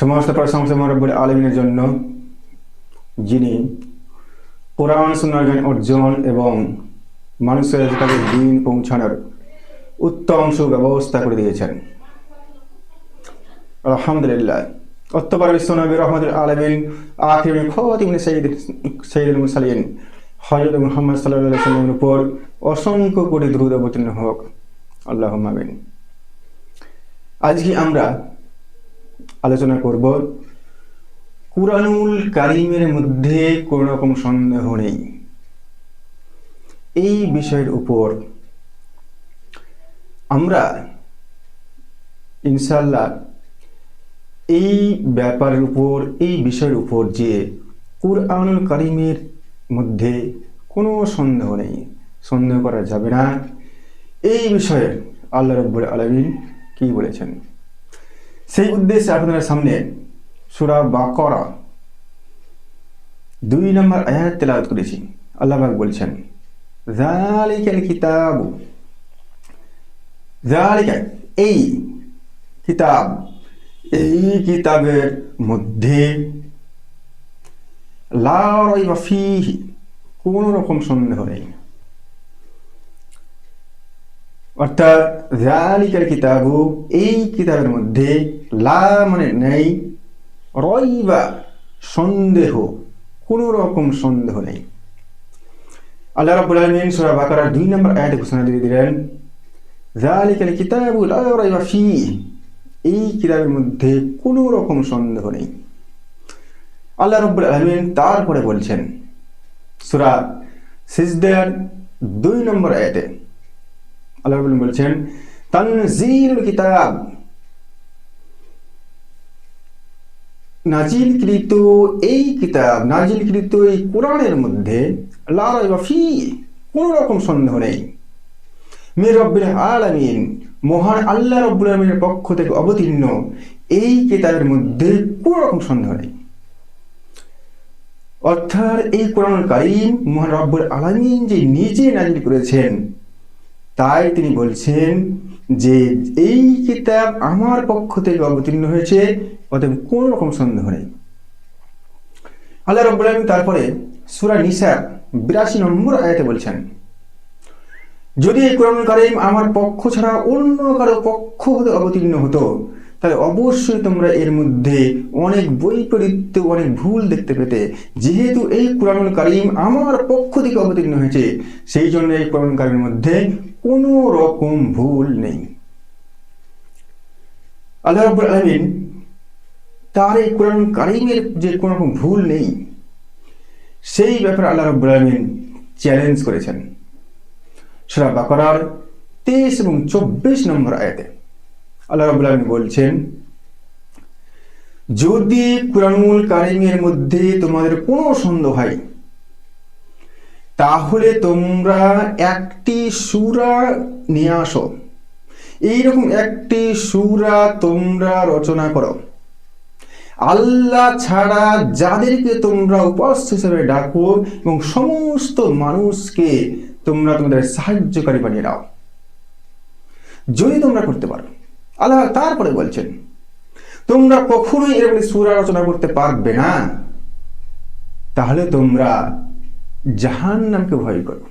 সমস্ত প্রশংসা মরব্বুল আলমিনের জন্য। যিনি কোরআন সুন্নার জ্ঞান, অর্জন এবং মানুষের কাছে দিন পৌঁছানোর উত্তম সুব্যবস্থা করে দিয়েছেন। আলহামদুলিল্লাহ। অত্যবার বিশ্বনবী রহমতুল আলমিন আখির খতিম সঈদ সঈদুল মুসালিন হজরত মুহাম্মদ সাল্লামের উপর অসংখ্য কোটি দ্রুত অবতীর্ণ হোক। আল্লাহ আজকে আমরা আলোচনা করব। কুরআনুল কারিমের মধ্যে কোনো রকম সন্দেহ নেই। এই বিষয়ের উপর আমরা ইনশাল্লাহ এই ব্যাপারের উপর, এই বিষয়ের উপর যে কুরআনুল কারিমের মধ্যে কোনো সন্দেহ নেই, সন্দেহ করা যাবে না। এই বিষয়ে আল্লাহ রব্বুল আলমিন কি বলেছেন? সেই উদ্দেশ্যে আপনাদের সামনে সুরা বা করা দুই নম্বর আয়াত তেলাওয়াত করেছি। আল্লাহ পাক বলছেন জালিকাল এই কিতাব, এই কিতাবের মধ্যে লা রাইবা রকম সন্দেহ নেই। অর্থাৎ জালিকাল কিতাবু এই কিতাবের মধ্যে লা মানে নেই, রইবা সন্দেহ, কোনো রকম সন্দেহ নেই। আল্লাহ রাব্বুল আলামিন সূরা বাকারার দুই নম্বর আয়াতে ঘোষণা দিয়ে দিলেন জালিকাল কিতাবু লা রাইবা ফীহি, এই কিতাবের মধ্যে কোনো রকম সন্দেহ নেই। আল্লাহ রব্বুল আলমিন তারপরে বলছেন, সুরা সিজদার দুই নম্বর আয়াতে আল্লাহ বলছেন তানজিল কিতাব। নাজিলকৃত এই কিতাব, নাজিলকৃত এই কোরআনের মধ্যে রকম সন্দেহ নেই। মহান আল্লাহ রব্বুল আলমিনের পক্ষ থেকে অবতীর্ণ এই কিতাবের মধ্যে কোনো রকম সন্দেহ নেই। অর্থাৎ এই কোরআন কারিম মহান রব্বুল আলমিন যে নিজে নাজিল করেছেন তাই তিনি বলছেন যে এই কিতাব আমার পক্ষ থেকে অবতীর্ণ হয়েছে, অতএব কোনো রকম সন্দেহ নেই। আল্লাহ রব্বুল তারপরে সুরা নিসা বিরাশি নম্বর আয়াতে বলছেন, যদি এই কোরআন কারিম আমার পক্ষ ছাড়া অন্য কারও পক্ষ হতে অবতীর্ণ হতো তাহলে অবশ্যই তোমরা এর মধ্যে অনেক বৈপরীত্য অনেক ভুল দেখতে পেতে। যেহেতু এই কোরআন কারিম আমার পক্ষ থেকে অবতীর্ণ হয়েছে, সেই জন্য এই কোরআন কারিমের মধ্যে কোনো রকম ভুল নেই। আল্লাহ রাব্বুল আলামিন তার এই কোরআন কারিমের যে কোনো রকম ভুল নেই, সেই ব্যাপারে আল্লাহ রাব্বুল আলামিন চ্যালেঞ্জ করেছেন। সুরা বাকরার তেইশ এবং চব্বিশ নম্বর আয়াতে। আল্লাহ রাবুল আলমী বলছেন, যদি কুরআনুল কারিমের মধ্যে তোমাদের কোনো সন্দেহ হয়, তাহলে তোমরা একটি সুরা নিয়ে আসো। এইরকম একটি সুরা তোমরা রচনা করো। আল্লাহ ছাড়া যাদেরকে তোমরা উপাস্য হিসেবে ডাকো এবং সমস্ত মানুষকে তোমরা তোমাদের সাহায্যকারী বানিয়ে দাও যদি তোমরা করতে পারো। আল্লাহ তারপরে বলছেন, তোমরা কখনোই এরকম সুরা রচনা করতে পারবে না। তাহলে তোমরা জাহান নামকে ভয় করো।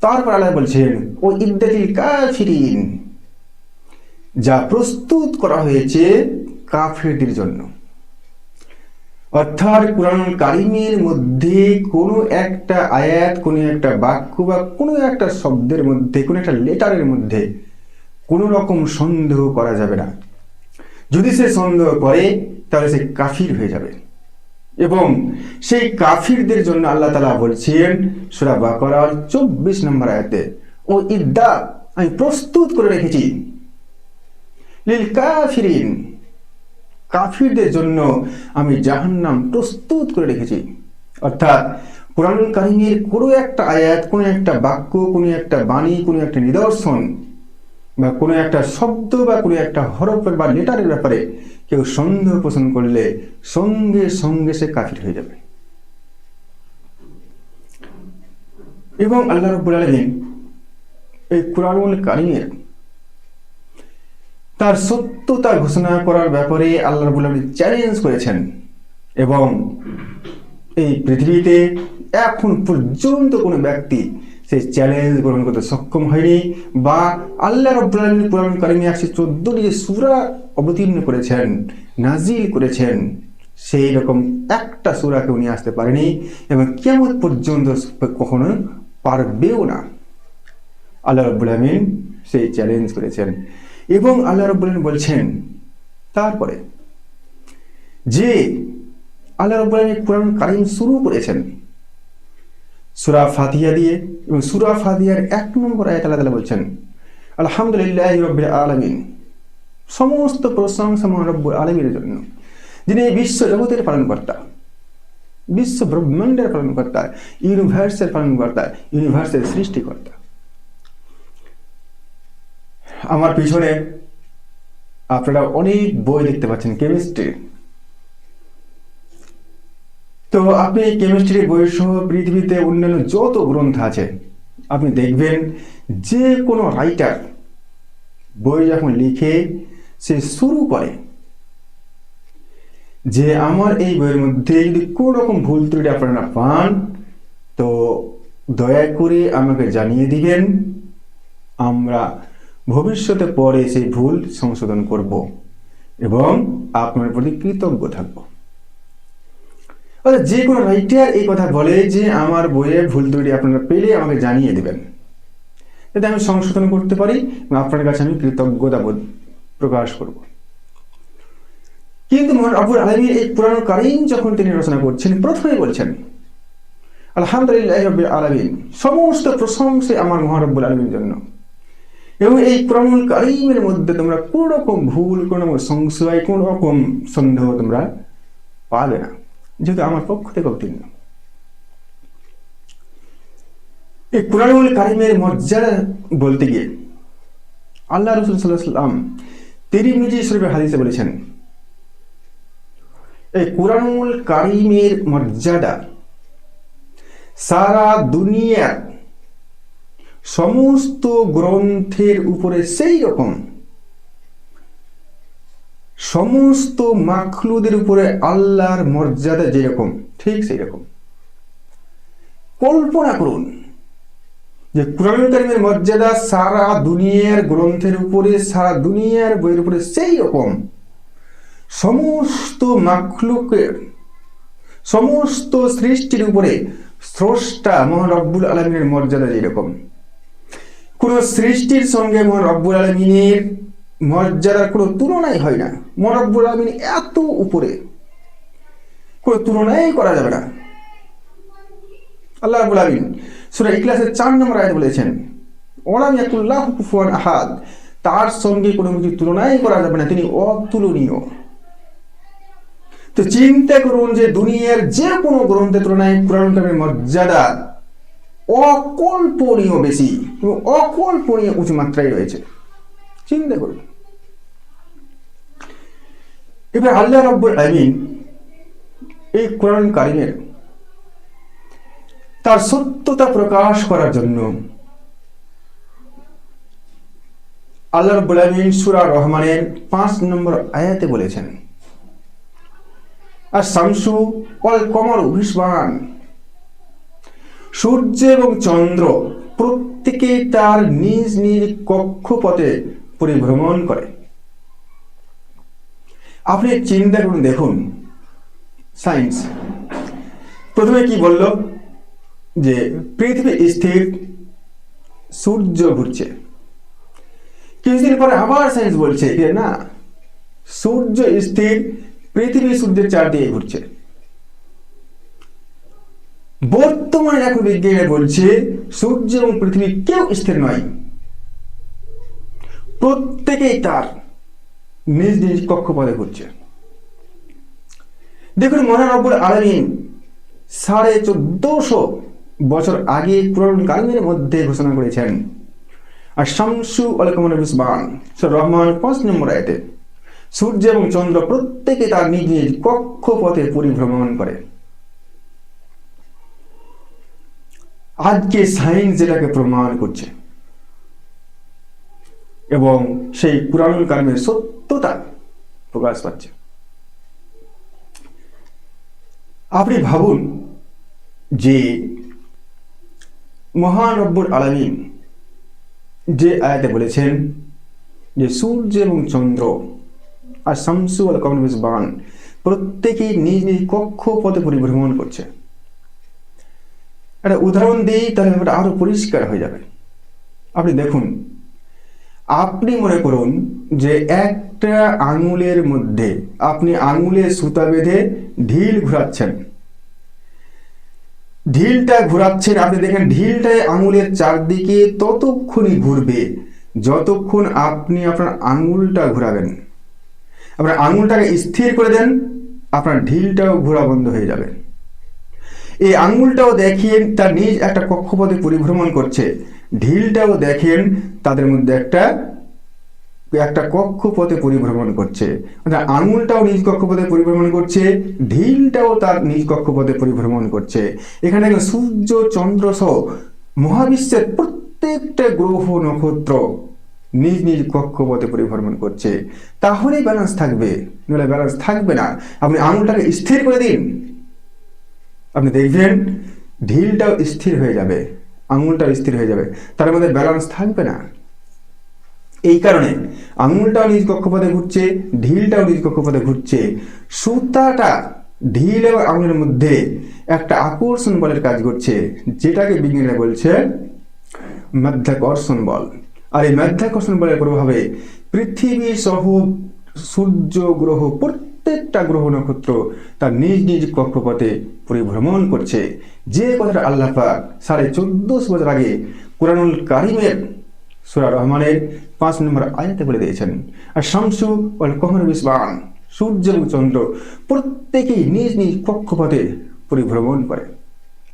তারপর আল্লাহ বলছেন, ও ইদ্দাতিল কাফিরিন, যা প্রস্তুত করা হয়েছে কাফেরদের জন্য। অর্থাৎ কোরআন কারিমের মধ্যে কোনো একটা আয়াত, কোনো একটা বাক্য বা কোনো একটা শব্দের মধ্যে, কোনো একটা লেটারের মধ্যে কোনো রকম সন্দেহ করা যাবে না। যদি সে সন্দেহ করে, তাহলে সে কাফির হয়ে যাবে। এবং সেই কাফিরদের জন্য আল্লাহ তালা বলছেন, সুরা বাকরার চব্বিশ নম্বর আয়াতে, ও ইদ্দা আমি প্রস্তুত করে রেখেছি। লিল কাফিরিন, কাফিরদের জন্য আমি জাহান্নাম প্রস্তুত করে রেখেছি। অর্থাৎ কোরআন কাহিনীর কোনো একটা আয়াত, কোনো একটা বাক্য, কোনো একটা বাণী, কোনো একটা নিদর্শন বা কোনো একটা শব্দ বা কোনো একটা হরফের বা লেটারের ব্যাপারে কেউ সন্দেহ পোষণ করলে সঙ্গে সঙ্গে সে কাফির হয়ে যাবে। এবং আল্লাহ রব্বুল আলমিন এই কোরআনুল কারিমের তার সত্যতা ঘোষণা করার ব্যাপারে আল্লাহ রাব্বুল আলামিন চ্যালেঞ্জ করেছেন এবং এই পৃথিবীতে এখন পর্যন্ত কোনো ব্যক্তি সেই চ্যালেঞ্জ গ্রহণ করতে সক্ষম হয়নি বা আল্লাহ রব্বুল আলামিন কোরআন একশো চোদ্দটি যে সূরা অবতীর্ণ করেছেন নাজিল করেছেন। সেই রকম একটা সূরাকে উনি আসতে পারেনি এবং কেমন পর্যন্ত কখনো পারবেও না। আল্লাহ রব্বুল সেই চ্যালেঞ্জ করেছেন এবং আল্লাহ রব্বুল আমিন বলছেন, তারপরে যে আল্লাহ রব্বুল আমিন কোরআন কারিম শুরু করেছেন সুরা ফাতিহা দিয়ে এবং সুরা ফাতিহার এক নম্বর আয়াত আল্লাহ তাআলা বলছেন, আলহামদুলিল্লাহ রব্বিল আলামিন। সমস্ত প্রশংসা মহান রব্বুল আলমীর জন্য। যিনি এই বিশ্ব জগতের পালনকর্তা, বিশ্ব ব্রহ্মাণ্ডের পালনকর্তা, ইউনিভার্সের পালনকর্তা, ইউনিভার্সের সৃষ্টিকর্তা। আমার পিছনে আপনারা অনেক বই দেখতে পাচ্ছেন, কেমিস্ট্রি। তো আপনি কেমিস্ট্রি বই সহ পৃথিবীতে অন্যান্য যত গ্রন্থ আছে, আপনি দেখবেন যে কোনো রাইটার বই যখন লিখে সে শুরু করে যে আমার এই বইয়ের মধ্যে যদি কোনো রকম ভুল ত্রুটি আপনারা পান, তো দয়া করে আমাকে জানিয়ে দিবেন, আমরা ভবিষ্যতে পরে সেই ভুল সংশোধন করব এবং আপনার প্রতি কৃতজ্ঞ থাকব। অর্থাৎ যে কোনো রাইটার এই কথা বলে যে, আমার বইয়ে ভুল ত্রুটি আপনারা পেলে আমাকে জানিয়ে দেবেন। যাতে আমি সংশোধন করতে পারি এবং আপনার কাছে আমি কৃতজ্ঞতা বোধ প্রকাশ করব। কিন্তু মহান আবুল আলমী এই পুরানো কারিম যখন তিনি রচনা করছেন প্রথমে বলছেন, আলহামদুলিল্লাহ রব্বিল আলমিন, সমস্ত প্রশংসা আমার মহারব্বুল আলমীর জন্য। এবং এই কোরআনুল কারিমের মধ্যে তোমরা কোনো রকম ভুল, কোনো রকম সংশয়, কোনো রকম সন্দেহ তোমরা পাবে না। যেহেতু আমার পক্ষ থেকে অবতীর্ণ। এই কোরআনুল কারিমের মর্যাদা বলতে গিয়ে আল্লাহ রসুল সাল্লাম তিরিমিজি শরীফের হাদিসে বলেছেন, এই কোরআনুল কারিমের মর্যাদা সারা দুনিয়ার সমস্ত গ্রন্থের উপরে সেই রকম সমস্ত মাখলুদের উপরে আল্লাহর মর্যাদা যেরকম, ঠিক সেই রকম কল্পনা করুন যে কোরআন কারিমের মর্যাদা সারা দুনিয়ার গ্রন্থের উপরে, সারা দুনিয়ার বইয়ের উপরে সেই রকম সমস্ত মাখলুকের, সমস্ত সৃষ্টির উপরে স্রষ্টা মহান রব্বুল আলমিনের মর্যাদা যেরকম। কোন সৃষ্টির সঙ্গে মহান রব্বুল আলমিনের মর্যাদার কোনো তুলনাই হয় না। মহান রব্বুল আলমিন এত উপরে। কোনো তুলনাই করা যাবে না। আল্লাহ রব্বুল আলমিন সুরা ইকলাসের চার নম্বর আয়াত বলেছেন ওলাম ইয়াকুল্লাহ কুফুয়ান আহাদ। তার সঙ্গে কোনো কিছু তুলনাই করা যাবে না, তিনি অতুলনীয়। তো চিন্তা করুন যে দুনিয়ার যে কোনো গ্রন্থের তুলনায় কোরআন কারিমের মর্যাদা অকল্পনীয় বেশি এবং অকল্পনীয় উঁচু মাত্রায় রয়েছে। চিন্তা করুন। এবার আল্লাহ রব্বুল আমিন এই কোরআন কারিমের তার সত্যতা প্রকাশ করার জন্য আল্লাহ রব্বুল আমিন সূরা রহমানের পাঁচ নম্বর আয়াতে বলেছেন, আর শামসু অল কমর অভিসমান সূর্য এবং চন্দ্র প্রত্যেকে তার নিজ নিজ কক্ষপথে পরিভ্রমণ করে। আপনি চিন্তা করুন, দেখুন। সায়েন্স প্রথমে কি বলল? যে পৃথিবী স্থির, সূর্য ঘুরছে। কিছুদিন পরে আবার সায়েন্স বলছে, যে না, সূর্য স্থির, পৃথিবী সূর্যের চারদিকে ঘুরছে। বর্তমানে এখন বিজ্ঞানীরা বলছে, সূর্য এবং পৃথিবী কেউ স্থির নয়। প্রত্যেকেই তার। নিজ নিজ কক্ষপথে ঘুরছে। দেখুন মহানব্বর আলমিন সাড়ে চোদ্দশো বছর আগে পুরান কালিমের মধ্যে ঘোষণা করেছেন। আর শামসু আলকমন রহমান রহমান পাঁচ নম্বর আয়তে, সূর্য এবং চন্দ্র প্রত্যেকে তার নিজ নিজ কক্ষপথে পরিভ্রমণ করে। আজকে সায়েন্স যেটাকে প্রমাণ করছে। এবং সেই কুরআনুল কারিমের সত্যতা প্রকাশ পাচ্ছে। আপনি ভাবুন যে মহান রব্বুর আলামিন যে আয়াতে বলেছেন যে সূর্য এবং চন্দ্র আর শামসু আল কমনবিস বান প্রত্যেকেই নিজ নিজ কক্ষপথে পরিভ্রমণ করছে। একটা উদাহরণ দিয়েই তাহলে ব্যাপারটা আরও পরিষ্কার হয়ে যাবে। আপনি দেখুন আপনি মনে করুন যে একটা আঙুলের মধ্যে আপনি আঙুলে সুতা বেঁধে ঢিল ঘোরাচ্ছেন। ঢিলটা ঘোরাচ্ছেন, আপনি দেখেন ঢিলটায় আঙুলের চারদিকে ততক্ষণই ঘুরবে যতক্ষণ আপনি আপনার আঙুলটা ঘোরাবেন। আপনার আঙুলটাকে স্থির করে দেন, আপনার ঢিলটাও ঘোরা বন্ধ হয়ে যাবে। এই আঙুলটাও দেখিয়ে তার নিজ একটা কক্ষপথে পরিভ্রমণ করছে। ঢিলটাও দেখেন, তাদের মধ্যে একটা একটা কক্ষপথে পরিভ্রমণ করছে। অর্থাৎ আঙুলটাও নিজ কক্ষপথে পরিভ্রমণ করছে, ঢিলটাও তার নিজ কক্ষপথে পরিভ্রমণ করছে। এখানে সূর্য, চন্দ্র সহ মহাবিশ্বের প্রত্যেকটা গ্রহ, নক্ষত্র নিজ নিজ কক্ষপথে পরিভ্রমণ করছে। তাহলেই ব্যালেন্স থাকবে। নইলে ব্যালেন্স থাকবে না। আপনি আঙুলটাকে স্থির করে দিন। আপনি দেখবেন, ঢিলটাও স্থির হয়ে যাবে। আঙুলটাও স্থির হয়ে যাবে। তার মধ্যে ব্যালেন্স থাকবে না। এই কারণে আঙুলটাও নিজ কক্ষপথে ঘুরছে, ঢিলটাও নিজ কক্ষপথে ঘুরছে। সুতাটা, ঢিল এবং আঙুলের মধ্যে একটা আকর্ষণ বলের কাজ করছে, যেটাকে বিজ্ঞানীরা বলছে মাধ্যাকর্ষণ বল। আর এই মাধ্যাকর্ষণ বলের প্রভাবে পৃথিবী সহ সূর্য, গ্রহ প্রত্যেকটা গ্রহ নক্ষত্র তার নিজ নিজ কক্ষপথে পরিভ্রমণ করছে। যে কথাটা আল্লাহ সাড়ে চোদ্দশো বছর আগে কোরআনুল কারিমের সুরা রহমানের পাঁচ নম্বর আয়াতে বলে দিয়েছেন। আর শামসু ওয়াল কমর বিসবান সূর্য এবং চন্দ্র প্রত্যেকেই নিজ নিজ কক্ষপথে পরিভ্রমণ করে।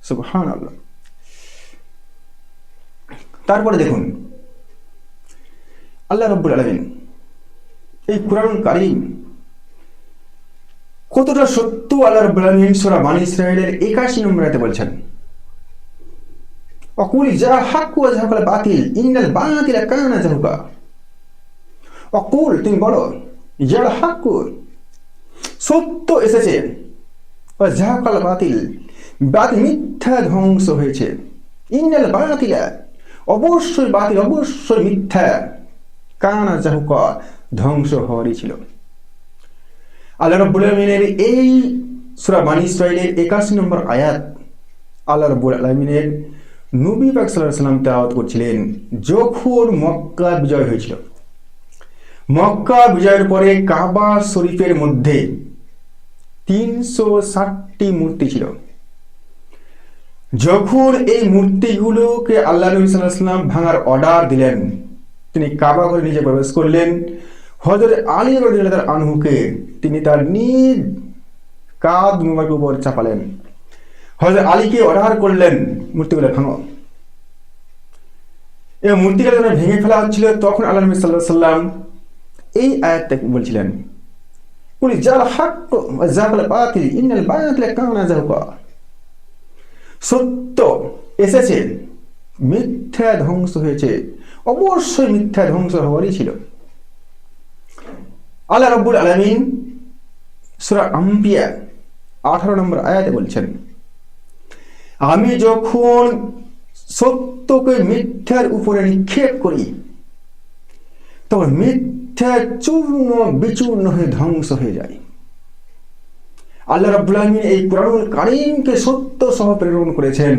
সুবহান আল্লাহ তারপরে দেখুন, আল্লাহ রব্বুল আলমিন এই কোরআন কারিম কতটা সত্য আল্লাহ আলমিন সোরা ইসরায়েলের একাশি নম্বর আয়াতে বলছেন? অকুল যা হাক ওয়া জাহাকাল বাতিল অকুল, তুমি বলো যার হাক সত্য এসেছে জাহাকাল বাতিল বাতিল মিথ্যা ধ্বংস হয়েছে। ইন্নাল বাতিলা, অবশ্যই বাতিল, অবশ্যই মিথ্যা, কানা জাহুকা, ধ্বংস হওয়ারই ছিল। আল্লাহ রব্বুল আলমিনের এই সুরা বানি ইসরায়েলের একাশি নম্বর আয়াত আল্লাহ রব্বুল আলমিনের নবী পাক সাল্লাম তেলাওয়াত করছিলেন। যখন মক্কা বিজয় হয়েছিল, মক্কা বিজয়ের পরে কাবা শরীফের মধ্যে তিনশো ষাটটি মূর্তি ছিল। যখন এই মূর্তিগুলোকে আল্লাহ নবী সাল্লাহ সাল্লাম ভাঙার অর্ডার দিলেন, তিনি কাবা ঘরে নিজে প্রবেশ করলেন। হজরত আলী রদিল্লাহ আনহুকে তিনি তার নিজ কাদ মুবারক উপর চাপালেন। হজরত আলীকে অর্ডার করলেন, মূর্তিগুলো ভাঙো। এবং মূর্তিগুলো যখন ভেঙে ফেলা হচ্ছিল, তখন আল্লাহ নবী সাল্লাহ সাল্লাম এই আয়াতটা বলছিলেন। কুলি জাল হাক জাকাল বাতিল, ইন্নাল বাতিল কানা জাহুকা। সত্য, এসেছে, মিথ্যা ধ্বংস হয়েছে, অবশ্যই মিথ্যা ধ্বংস হওয়ারই ছিল। আল্লাহ রব্বুল আলমিন সুরা আম্বিয়া, আঠারো নম্বর আয়াতে বলছেন, আমি যখন সত্যকে মিথ্যার উপরে নিক্ষেপ করি, তখন মিথ্যা চূর্ণ বিচূর্ণ হয়ে ধ্বংস হয়ে যায়। আল্লাহ রাব্বুল আলামিন এই কোরআনুল কারিমকে সত্য সহ প্রেরণ করেছেন।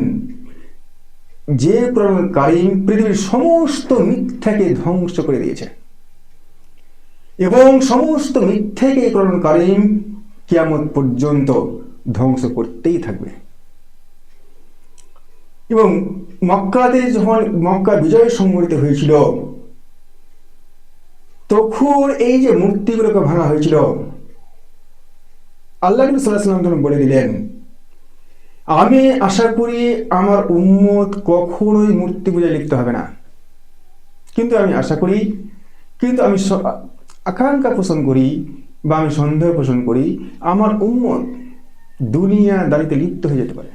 যে কোরআনুল কারিম পৃথিবীর সমস্ত মিথ্যাকে ধ্বংস করে দিয়েছে। এবং সমস্ত মিথ্যাকে কোরআনুল কারিম কিয়ামত পর্যন্ত ধ্বংস করতেই থাকবে। এবং মক্কাতে যখন মক্কা বিজয় সংগঠিত হয়েছিল, তখন এই যে মূর্তিগুলোকে ভাঙা হয়েছিল, আল্লাহ নবী সাল্লাহ তখন বলে দিলেন, আমি আশা করি আমার উম্মত কখনোই মূর্তি পূজায় লিপ্ত হবে না। কিন্তু আমি আশা করি, কিন্তু আমি আকাঙ্ক্ষা পোষণ করি বা আমি সন্দেহ পোষণ করি, আমার উম্মত দুনিয়া দাঁড়িতে লিপ্ত হয়ে যেতে পারে।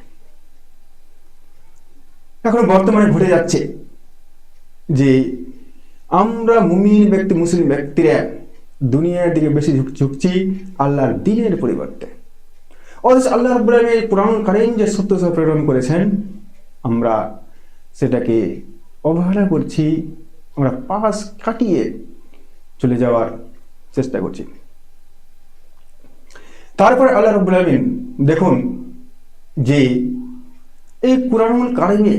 এখন বর্তমানে ঘটে যাচ্ছে যে আমরা মুমিন ব্যক্তি, মুসলিম ব্যক্তিরা দুনিয়ার দিকে বেশি ঝুঁক- ঝুঁকছি আল্লাহর দিনের পরিবর্তে। অথচ আল্লাহ এই পুরাণ কারিম যে সত্য প্রেরণ করেছেন, আমরা সেটাকে অবহেলা করছি, আমরা পাশ কাটিয়ে চলে যাওয়ার চেষ্টা করছি। তারপরে আল্লাহ রব্বুল আলামিন দেখুন যে এই কোরআনুল কারিমে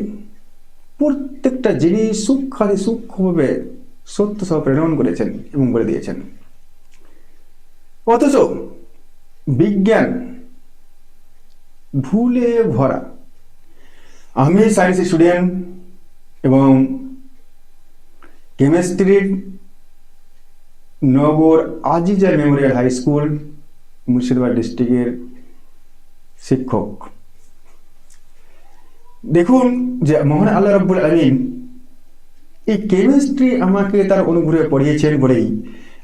প্রত্যেকটা জিনিস সূক্ষ্মাদি সূক্ষ্মভাবে সত্য সহ প্রেরণ করেছেন এবং বলে দিয়েছেন। অথচ বিজ্ঞান ভুলে ভরা। আমি সায়েন্স স্টুডেন্ট এবং কেমিস্ট্রির Nagar Aziza memorial high school, Murshidabad ডিস্ট্রিক্টের শিক্ষক। দেখুন যে মহান আল্লাহ রব্বুল আলমিন এই কেমিস্ট্রি আমাকে তার অনুগ্রহে পড়িয়েছেন বলেই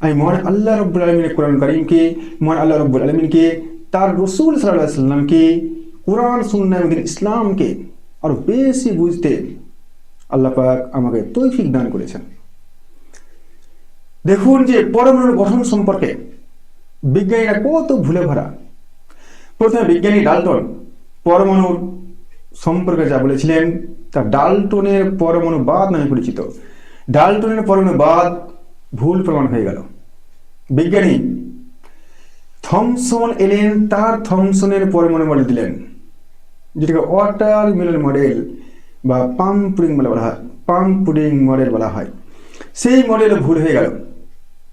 আমি মহান আল্লাহ রব্বুল আলমিনের কোরআন করিমকে, মহান আল্লাহ রব্বুল আলমিনকে, তার রসুল সাল্লাহ সাল্লামকে কোরআন সুন্না ইসলামকে আরও বেশি বুঝতে আল্লাহ পাক আমাকে তৈফিক দান করেছেন। দেখুন যে পরমাণুর গঠন সম্পর্কে বিজ্ঞানীরা কত ভুলে ভরা। প্রথমে বিজ্ঞানী ডালটন পরমাণুর সম্পর্কে যা বলেছিলেন, তা ডাল্টনের পরমাণুবাদ নামে পরিচিত। ডাল্টনের পরমাণুবাদ ভুল প্রমাণ হয়ে গেল। বিজ্ঞানী থমসন এলেন, তার থমসনের পরমাণু মডেল দিলেন, যেটাকে ওয়াটার মিলন মডেল বা পাম পুডিং বলে হয়, পাম পুডিং মডেল বলা হয়। সেই মডেল ভুল হয়ে গেল।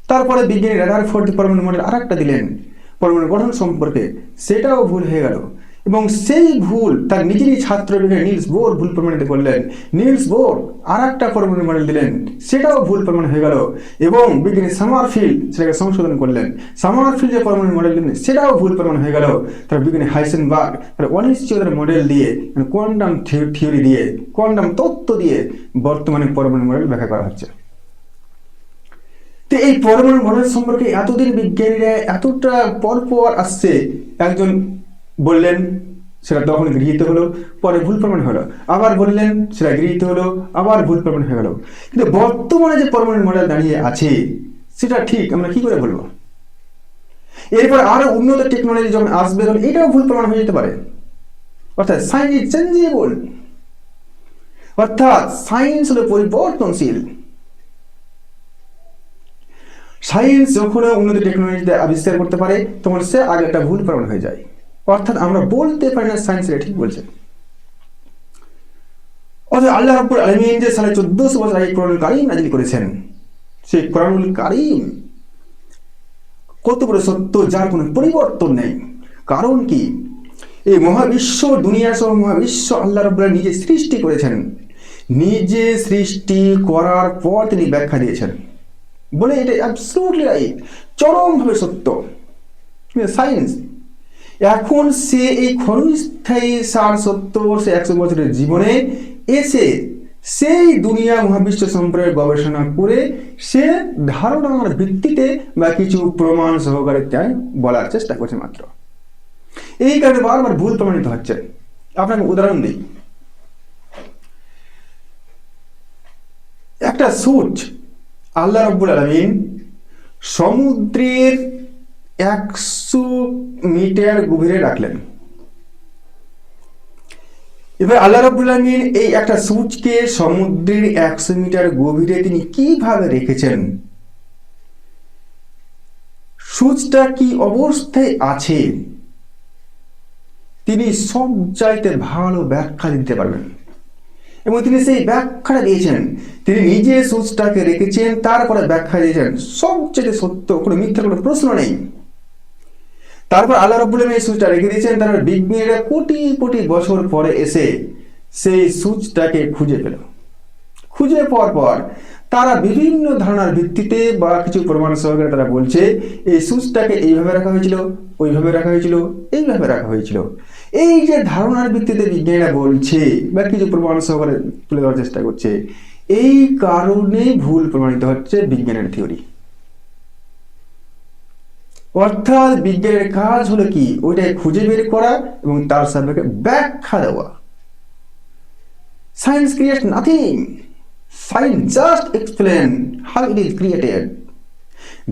তারপরে বিজ্ঞানী রাডার ফোর্ড পরমাণু মডেল আর একটা দিলেন। পরমাণু গঠন সম্পর্কে সেটাও ভুল হয়ে গেল। এবং সেই ভুল তার নিজেরই ছাত্র নিলস বোর ভুল প্রমাণিত করলেন। নিলস বোর আর একটা পরমাণু মডেল দিলেন। সেটাও ভুল প্রমাণ হয়ে গেল। এবং বিজ্ঞানী সামারফিল্ড সেটাকে সংশোধন করলেন। সামারফিল্ড যে পরমাণু মডেল দিলেন, সেটাও ভুল প্রমাণ হয়ে গেল। তার বিজ্ঞানী হাইসেনবার্গ তার অনিশ্চয়তার মডেল দিয়ে কোয়ান্টাম থিওরি দিয়ে, কোয়ান্টাম তত্ত্ব দিয়ে বর্তমানে পরমাণু মডেল ব্যাখ্যা করা হচ্ছে। তো এই পরমাণু মডেল সম্পর্কে এতদিন বিজ্ঞানীরা এতটা পর পর আসছে, একজন বললেন, সেটা তখন গৃহীত হলো, পরে ভুল প্রমাণ হলো। আবার বললেন, সেটা গৃহীত হলো, আবার ভুল প্রমাণ হয়ে গেল। কিন্তু বর্তমানে যে পরমাণু মডেল দাঁড়িয়ে আছে, সেটা ঠিক, আমরা কি করে বলব? এরপর আরও উন্নত টেকনোলজি যখন আসবে, তখন এটাও ভুল প্রমাণ হয়ে যেতে পারে। অর্থাৎ সায়েন্স ইজ চেঞ্জেবল অর্থাৎ সায়েন্স হলো পরিবর্তনশীল। সায়েন্স যখন উন্নত টেকনোলজিতে আবিষ্কার করতে পারে, তখন সে আগে একটা ভুল প্রমাণ হয়ে যায়। অর্থাৎ আমরা বলতে পারি না সায়েন্স এটা ঠিক বলছে। অর্থাৎ আল্লাহ রাব্বুল আলামিন যে সাড়ে চোদ্দশো বছর আগে কোরআনুল কারিম নাজিল করেছেন, সেই কোরআনুল কারিম কত বড় সত্য যার কোনো পরিবর্তন নেই। কারণ কি? এই মহাবিশ্ব দুনিয়া সহ মহাবিশ্ব আল্লাহ রাব্বুল নিজে সৃষ্টি করেছেন। নিজে সৃষ্টি করার পর তিনি ব্যাখ্যা দিয়েছেন। বলে এটা অ্যাবসলুটলি রাইট চরমভাবে সত্য। সায়েন্স এখন সে এই ক্ষণস্থায়ী সার সত্তর সে একশো বছরের জীবনে এসে সেই দুনিয়া মহাবিশ্ব সম্পর্কে গবেষণা করে সে ধারণার ভিত্তিতে বা কিছু প্রমাণ সহকারে তাই বলার চেষ্টা করছে মাত্র। এই কারণে বারবার ভুল প্রমাণিত হচ্ছে। আপনাকে উদাহরণ দিই। একটা সূর্য আল্লাহ রব্বুল আলমিন সমুদ্রের একশো মিটার গভীরে রাখলেন এবার আল্লাহ রব্বুল আলমিন এই একটা সূচকে সমুদ্রের একশো মিটার গভীরে তিনি কীভাবে রেখেছেন? সূচটা কি অবস্থায় আছে? তিনি সব চাইতে ভালো ব্যাখ্যা দিতে পারবেন। এবং তিনি সেই ব্যাখ্যাটা দিয়েছেন। তিনি নিজে সূচটাকে রেখেছেন, তারপরে ব্যাখ্যা দিয়েছেন। সবচেয়ে সত্য, কোনো মিথ্যা, কোনো প্রশ্ন নেই। তারপর আল্লাহ রব্বুল এই সূচটা রেখে দিয়েছেন। তারপর বিজ্ঞানীরা কোটি কোটি বছর পরে এসে সেই সূচটাকে খুঁজে পেল। খুঁজে পাওয়ার পর তারা বিভিন্ন ধারণার ভিত্তিতে বা কিছু প্রমাণ সহকারে তারা বলছে, এই সূচটাকে এইভাবে রাখা হয়েছিল, ওইভাবে রাখা হয়েছিল, এইভাবে রাখা হয়েছিল। এই যে ধারণার ভিত্তিতে বিজ্ঞানীরা বলছে বা কিছু প্রমাণ সহকারে তুলে ধরার চেষ্টা করছে, এই কারণে ভুল প্রমাণিত হচ্ছে বিজ্ঞানের থিওরি। অর্থাৎ বিজ্ঞানের কাজ হলো কি? ওইটাই খুঁজে বের করা এবং তার সাপেক্ষে ব্যাখ্যা দেওয়া। Science create nothing science just explain how it is created.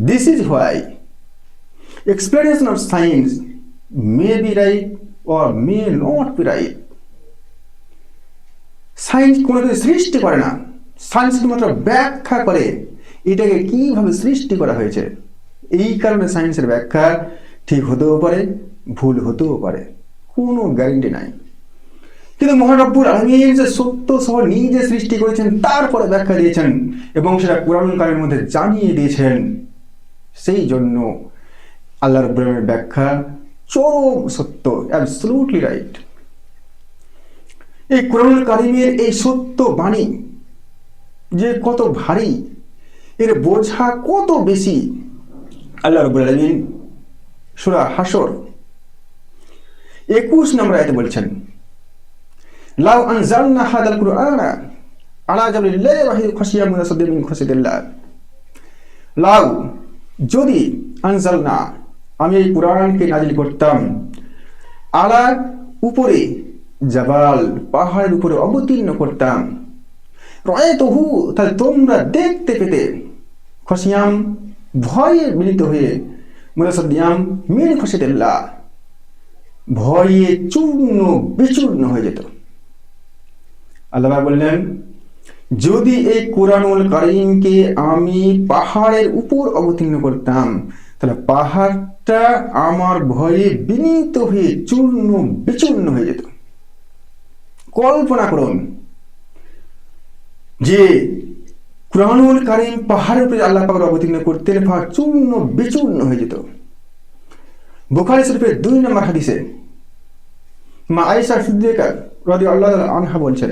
This is why explanation of science may be right or may be right. Science কোনো কিছু সৃষ্টি করে না। সায়েন্স শুধুমাত্র ব্যাখ্যা করে এটাকে কীভাবে সৃষ্টি করা হয়েছে। এই কারণে সায়েন্সের ব্যাখ্যা ঠিক হতেও পারে, ভুল হতেও পারে। কোনো গ্যারেন্টি নাই। কিন্তু মহানব্বুর আলমীর যে সত্য সহ নিজে সৃষ্টি করেছেন, তারপরে ব্যাখ্যা দিয়েছেন এবং সেটা কোরআন কালের মধ্যে জানিয়ে দিয়েছেন। সেই জন্য আল্লাহ রব্বুরের ব্যাখ্যা চরম সত্য অ্যাবসলুটলি রাইট এই কোরআন কারিমের এই সত্য বাণী যে কত ভারী, এর বোঝা কত বেশি, আল্লাহ রব্বুল আলমিন সুরা হাসর একুশ নম্বর আয়তে বলছেন, লাউ আনজালনা হাদাল কুরআনা আলা জাবলিল লা ওয়াহিদ খাশিয়া মিন খাশিয়াতিল্লাহ। লাউ যদি আনজালনা আমি এই কোরআনকে নাজিল করতাম। আলা উপরে জাবাল, পাহাড়ের উপরে অবতীর্ণ করতাম। রয়ে তহু তাহলে তোমরা দেখতে পেতে। খসিয়াম, ভয়ে মিলিত হয়ে। মুরাসদিয়াম মিন খসিদুল্লাহ ভয়ে চূর্ণ, বিচূর্ণ হয়ে যেত। আল্লাহ বললেন, যদি এই কোরআনুল করিমকে আমি পাহাড়ের উপর অবতীর্ণ করতাম তাহলে পাহাড়টা আমার ভয়ে বিনীত হয়ে চূর্ণ বিচূর্ণ হয়ে যেত। কল্পনা করুন যে কুরআনুল কারিম পাহাড়ের উপরে আল্লাহ পাকের অবতীর্ণ করতেন, পাহাড় চূর্ণ বিচূর্ণ হয়ে যেত। বোখারি শরীফের দুই নম্বর হাদিসে মা আয়েশা সিদ্দিকা রাদি আল্লাহ আনহা বলছেন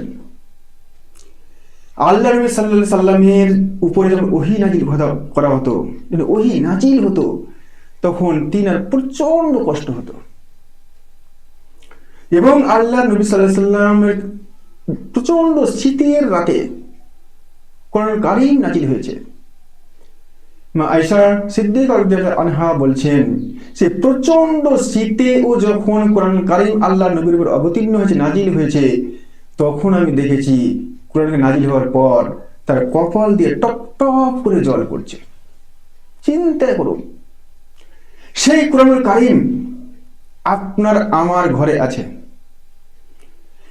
আল্লাহ নবী সাল্লা সাল্লামের উপরে যখন ওহি নাজিল করা- হতো, যখন ওহি নাজিল হতো, তখন তিনার প্রচণ্ড কষ্ট হতো। এবং আল্লাহ নবী সাল্লাহ সাল্লামের প্রচণ্ড শীতের রাতে কোরআন কারিম নাজিল হয়েছে। মা আয়সা সিদ্দিক আনহা বলছেন, সে প্রচণ্ড শীতে ও যখন কোরআন কারিম আল্লাহ নবীর উপর অবতীর্ণ হয়েছে, নাজিল হয়েছে, তখন আমি দেখেছি কোরআন নাজিল হওয়ার পর তার কপাল দিয়ে টপ টপ করে জল পড়ছে। চিন্তা করুন। সেই কোরআনুল কারিম আপনার আমার ঘরে আছে।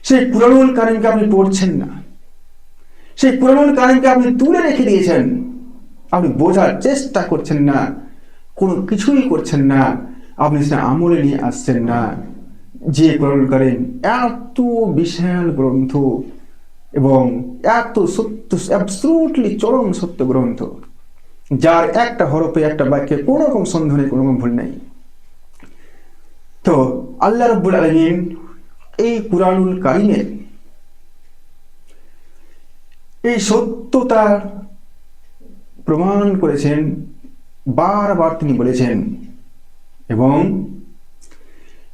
সেই কুরআনুল কারিমকে আপনি পড়ছেন না। সেই কুরআনুল কারিমকে আপনি তুলে রেখে দিয়েছেন। আপনি বোঝার চেষ্টা করছেন না। কোনো কিছুই করছেন না। আপনি সেটা আমলে নিয়ে আসছেন না। যে কোরআনুল কারিম এত বিশাল গ্রন্থ। এবং এত সত্য অ্যাবসলুটলি চরম সত্য গ্রন্থ যার একটা হরফে একটা বাক্যে কোনো রকম সন্দেহ নেই, কোনো রকম ভুল নেই। তো আল্লাহ রব্বুল আলমিন এই কুরআনুল কারিমের এই সত্যতার প্রমাণ করেছেন, বারবার তিনি বলেছেন এবং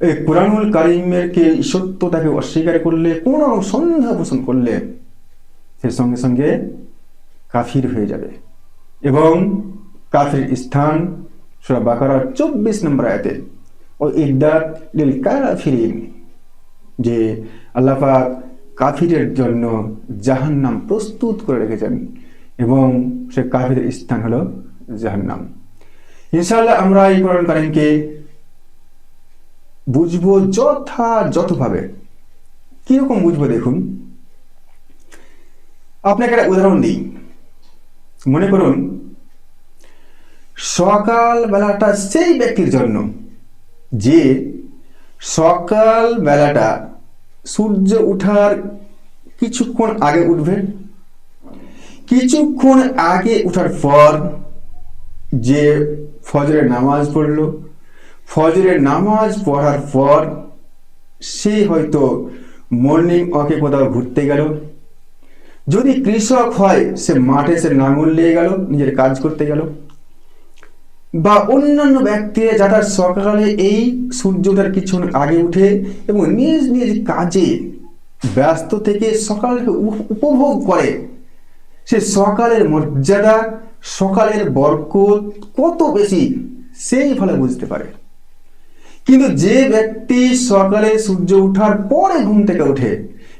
এই কোরআনুল কারিমের কে এই সত্যতাকে অস্বীকার করলে, কোনো রকম সন্দেহ পোষণ করলে, সে সঙ্গে সঙ্গে কাফির হয়ে যাবে। এবং কাফির স্থান সুরা বাকারার চব্বিশ নম্বর আয়াতে ও ইদ্দাত লিল যে আল্লাপাক কাফিরের জন্য জাহান্নাম প্রস্তুত করে রেখেছেন, এবং সে কাফিরের স্থান হলো জাহান্নাম। ইনশাআল্লাহ আমরা এই কোরআন কারিমকে বুঝব যথাযথভাবে। কীরকম বুঝব দেখুন? আপনাকে একটা উদাহরণ দিই। মনে করুন সকাল বেলাটা সেই ব্যক্তির জন্য যে সকাল বেলাটা সূর্য উঠার কিছুক্ষণ আগে উঠবে, কিছুক্ষণ আগে উঠার পর যে ফজরের নামাজ পড়ল ফজরের নামাজ পড়ার পর সে হয়তো মর্নিং ওয়াকে কোথাও ঘুরতে গেল। যদি কৃষক হয়, সে মাঠে সে নাঙল নিয়ে গেল, নিজের কাজ করতে গেল। বা অন্যান্য ব্যক্তিরা যারা সকালে এই সূর্য ওঠার কিছুক্ষণ আগে উঠে এবং নিজ নিজ কাজে ব্যস্ত থেকে সকালকে উপ- উপভোগ করে, সে সকালের মর্যাদা, সকালের বরকত কত বেশি, সেই ফলে বুঝতে পারে। কিন্তু যে ব্যক্তি সকালে সূর্য ওঠার পরে ঘুম থেকে ওঠে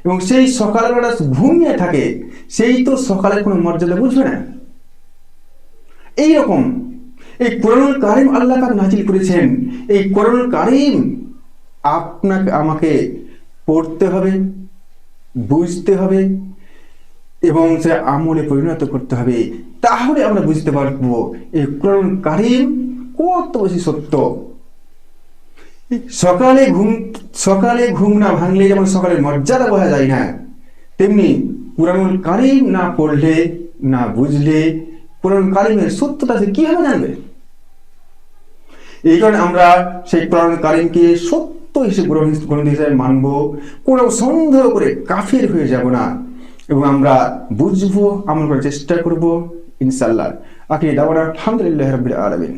এবং সেই সকালবেলা ঘুমিয়ে থাকে, সেই তো সকালের কোনো মর্যাদা বুঝবে না। এই রকম। এই কোরআনুল কারিম আল্লাহ পাক নাজিল করেছেন। এই কোরআনুল কারিম আপনাকে, আমাকে পড়তে হবে, বুঝতে হবে এবং সে আমলে পরিণত করতে হবে। তাহলে আমরা বুঝতে পারব এই কোরআন কারিম কত বেশি সত্য। সকালে ঘুম সকালে ঘুম না ভাঙলে যেমন সকালে মর্যাদা বোঝা যায় না, তেমনি কোরআনুল কারিম না পড়লে, না বুঝলে কোরআন কারিমের সত্যটা সে কীভাবে জানবে? এই কারণে আমরা সেই কোরআন কারিমকে সত্য হিসেবে গ্রন্থ হিসেবে মানব, কোনো সন্দেহ করে কাফের হয়ে যাব না এবং আমরা বুঝব, আমল করার চেষ্টা করব ইনশাল্লাহ আখি দাওয়ানা, আলহামদুলিল্লাহ রবিল আলমিন।